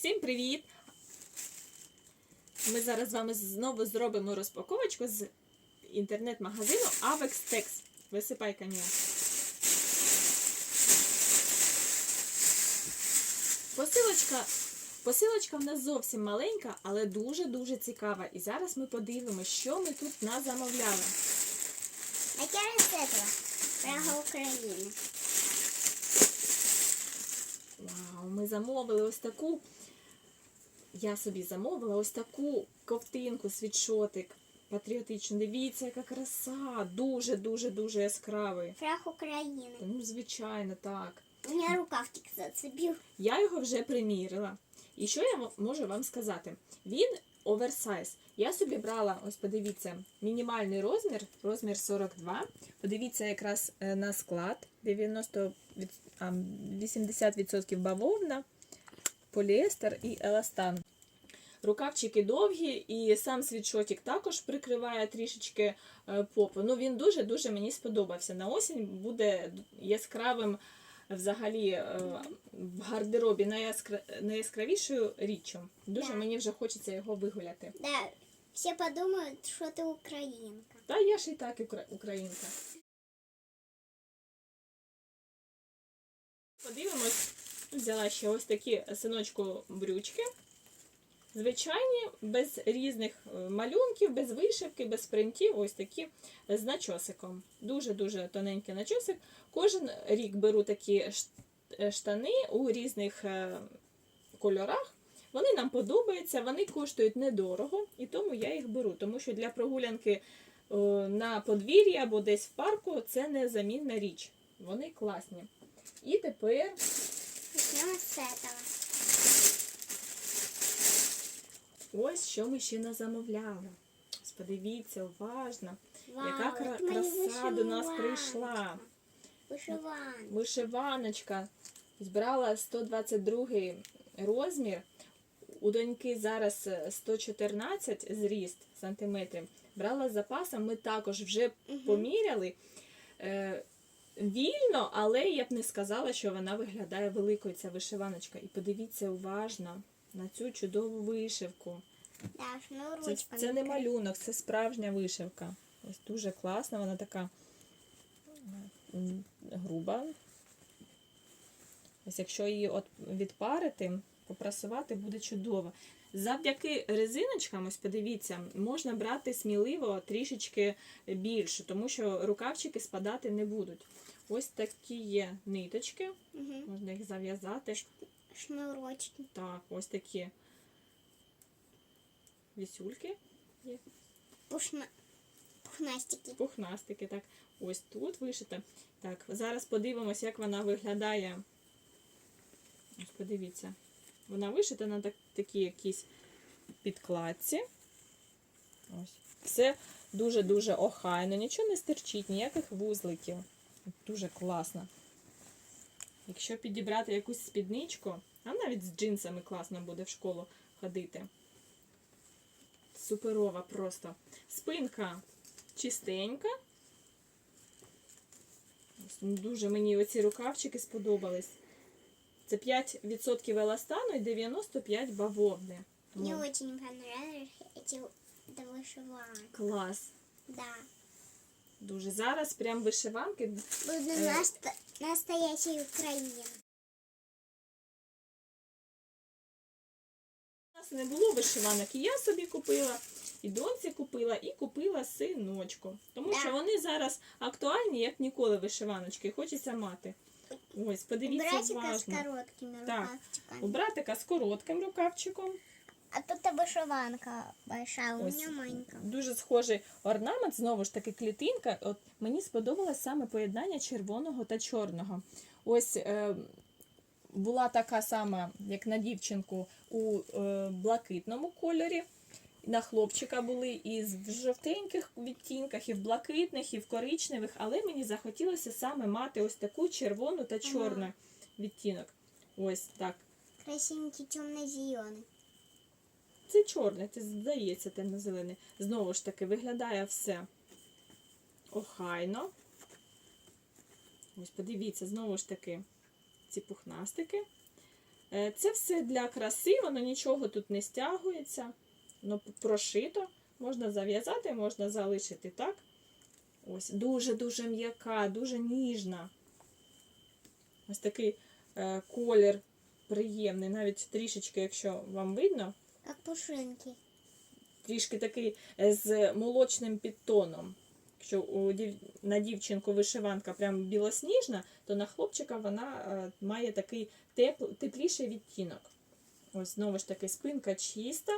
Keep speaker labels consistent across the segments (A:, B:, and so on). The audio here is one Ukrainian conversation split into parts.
A: Всім привіт! Ми зараз з вами знову зробимо розпаковочку з інтернет-магазину Avex Tex. Висипай камінь. Посилочка, посилочка в нас зовсім маленька, але дуже-дуже цікава. І зараз ми подивимося, що ми тут назамовляли.
B: С этого. Прага Украины.
A: Вау, ми замовили ось таку. Я собі замовила ось таку ковтинку, світшотик. Патріотичну. Дивіться, яка краса. Дуже-дуже дуже яскравий.
B: Фраг Украины.
A: Ну, звичайно, так.
B: У меня рукавчик зацепил.
A: Я його вже примірила. І що я можу вам сказати? Він оверсайз. Я собі брала, ось подивіться, мінімальний розмір, розмір 42. Подивіться якраз е, на склад. 90, 80% бавовна, поліестер і еластан. Рукавчики довгі, і сам світшотик також прикриває трішечки е, попу. Ну він дуже-дуже мені сподобався. На осінь буде яскравим взагалі е, в гардеробі найяскра- найяскравішою річчю. Дуже
B: Да.
A: мені вже хочеться його вигуляти.
B: Да, все подумают, что ты украинка.
A: Та я ж і так українка. Подивимось, взяла ще ось такі синочку брючки. Звичайні, без різних е, малюнків, без вишивки, без принтів, ось такі з начосиком. Дуже-дуже тоненький начосик. Кожен рік беру такі е, штани у різних е, кольорах. Вони нам подобаються, вони коштують недорого, і тому я їх беру. Тому що для прогулянки на подвір'ї або десь в парку це незамінна річ. Вони класні. І тепер
B: Начнем с этого.
A: ось що ми ще не замовляли. Ось Подивіться уважно,
B: Вау,
A: яка кра-
B: это моя
A: краса до нас
B: вышиваночка.
A: прийшла.
B: Вышиванка.
A: Вишиваночка. Збирала 122 розмір. У доньки зараз е, 114 зріст сантиметрів. Брала з запасом, ми також вже
B: Мгм.
A: поміряли. Е, вільно, але я б не сказала, що вона виглядає великою, ця вишиваночка. І подивіться уважно на цю чудову вишивку.
B: Да,
A: Це, це не малюнок, це справжня вишивка. Ось дуже класна, вона така груба. Ось якщо її от відпарити, попрасувати буде чудово. Завдяки резиночкам, ось подивіться, можна брати сміливо трішечки більше, тому що рукавчики спадати не будуть. Ось такі є ниточки, можна їх зав'язати.
B: Шнурочки.
A: Так, ось такі вісюльки. є.
B: Пушна... Пухнастики.
A: пухнастики. Так, ось тут вишита. Так, зараз подивимось, як вона виглядає. Ось подивіться. Вона вишита на так, такій якійсь підкладці. Ось. Все дуже-дуже охайно, нічого не стерчить, ніяких вузликів. Дуже класно. Якщо підібрати якусь спідничку, а навіть з джинсами класно буде в школу ходити. Суперова просто. Спинка чистенька. Ось, ну, Дуже мені оці рукавчики сподобались. Це 5% еластану і 95 бавовни.
B: Мне
A: Тому
B: очень понравились эти это вышиванки.
A: клас.
B: Да.
A: Дуже зараз прям вишиванки.
B: Буду
A: Э.
B: наста- настоящей Украиной.
A: У нас не було вишиванок, і я собі купила, і доньці купила, і купила синочку. Тому
B: Да.
A: що вони зараз актуальні, як ніколи вишиваночки, хочеться мати. Ось, подивіться
B: Братика с
A: уважно.
B: короткими
A: Так. У братика з коротким рукавчиком.
B: А тут и вышиванка большая, у
A: Ось.
B: меня маленькая.
A: Дуже схожий орнамент, знову ж таки, клітинка. От мені сподобалось саме поєднання червоного та чорного. Ось е, була така сама, як на дівчинку, у е, блакитному кольорі. На хлопчика були і в жовтеньких відтінках, і в блакитних, і в коричневих, але мені захотілося саме мати ось таку червону та чорну відтінок. Ось так.
B: Красивенький темно-зеленый.
A: Це чорне, це здається темно-зелене. Знову ж таки, виглядає все охайно. Ось подивіться, знову ж таки, ці пухнастики. Е, Це все для краси, воно нічого тут не стягується, воно прошито. Можна зав'язати, можна залишити так. Ось, дуже-дуже м'яка, дуже ніжна. Ось такий е, колір приємний, навіть трішечки, якщо вам видно,
B: Как пушинки.
A: трішки такий е, з молочним підтоном. Якщо у дів... на дівчинку вишиванка прям білосніжна, то на хлопчика вона е, має такий тепл... тепліший відтінок. Ось знову ж таки спинка чиста.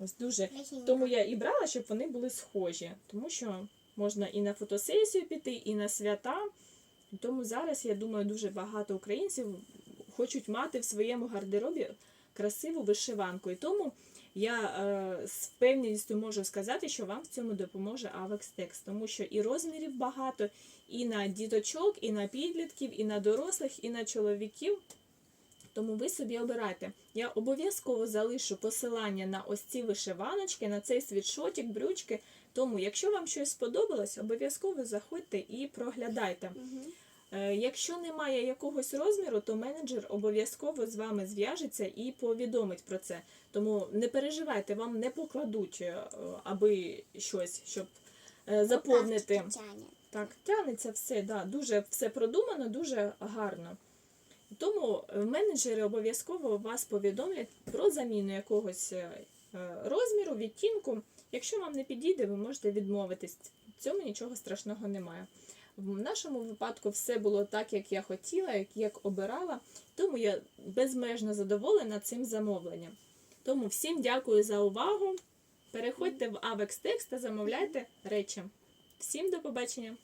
A: Ось дуже. Тому я і брала, щоб вони були схожі, тому що можна і на фотосесію піти, і на свята. Тому зараз, я думаю, дуже багато українців хочуть мати в своєму гардеробі красиву вишиванку. І тому я е, з впевненістю можу сказати, що вам в цьому допоможе Avex тому що і розмірів багато, і на діточок, і на підлітків, і на дорослих, і на чоловіків. Тому ви собі обирайте. Я обов'язково залишу посилання на ось ці вишиваночки, на цей світшотик, брючки. Тому, якщо вам щось сподобалось, обов'язково заходьте і проглядайте.
B: Мгм.
A: Е, Якщо немає якогось розміру, то менеджер обов'язково з вами зв'яжеться і повідомить про це. Тому не переживайте, вам не покладуть е, аби щось, щоб е, заповнити.
B: Рукавчики тянет.
A: Так, тягнеться все, да, дуже все продумано, дуже гарно. Тому менеджери обов'язково вас повідомлять про заміну якогось розміру, відтінку. Якщо вам не підійде, ви можете відмовитись. В цьому нічого страшного немає. В нашому випадку все було так, як я хотіла, як, обирала, тому я безмежно задоволена цим замовленням. Тому всім дякую за увагу. Переходьте в Avex Text та замовляйте речі. Всім до побачення!